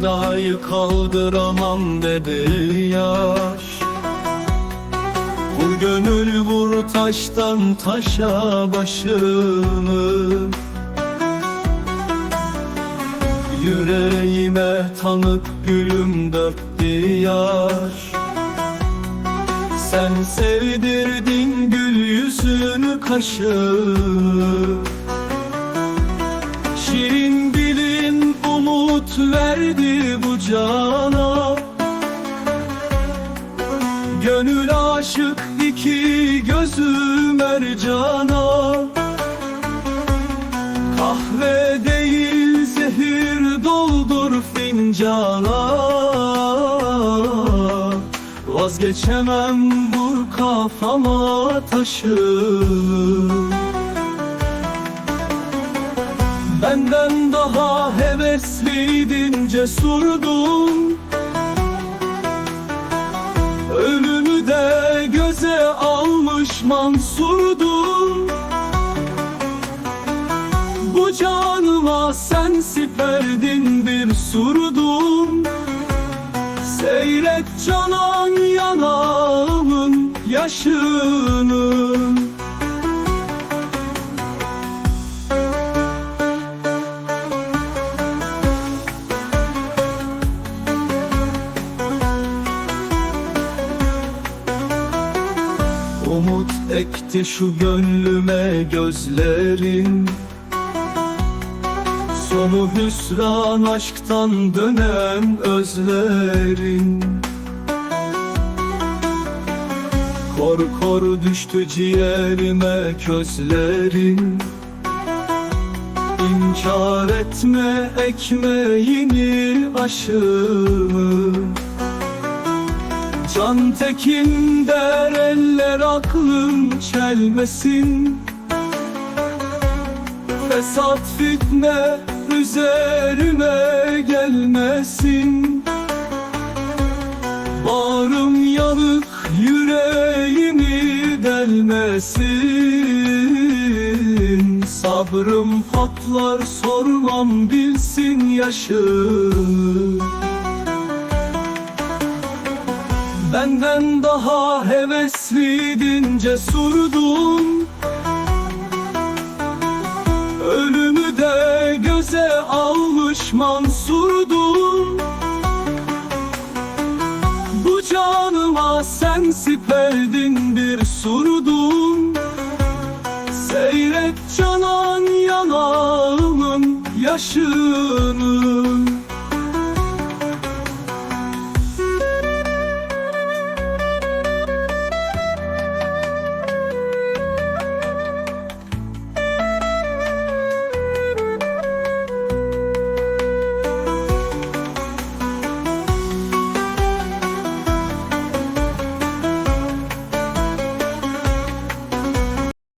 sevdayı kaldıramam dedi yaş. Bu gönül vur taştan taşa başını Yüreğime tanık gülüm döktü yaş. Sen sevdirdin gül yüzünü kaşını Şirin dilin umut verdi cana. Gönül aşık iki gözü mercana Kahve değil zehir doldur fincana. Vazgeçemem vur kafama taşı. Benden daha hevesliydin cesurdun Ölümü de göze almış mansurdun Bu canıma sen siperdin bir surdun Seyret canan yanağımın yaşını ekti şu gönlüme gözlerin. Sonu hüsran aşktan dönen özlerin. Kor kor düştü ciğerime közlerin. İnkar etme ekmeğini aşımı Can tekin der eller aklım çelmesin. Fesat fitne üzerime gelmesin. Bağrım yanık yüreğimi delmesin. Sabrım patlar sormam bilsin yaşım Benden daha hevesliydin cesurdun Ölümü de göze almış mansurdun Bu canıma sen siperdin bir surdun Seyret canan yanağımın yaşını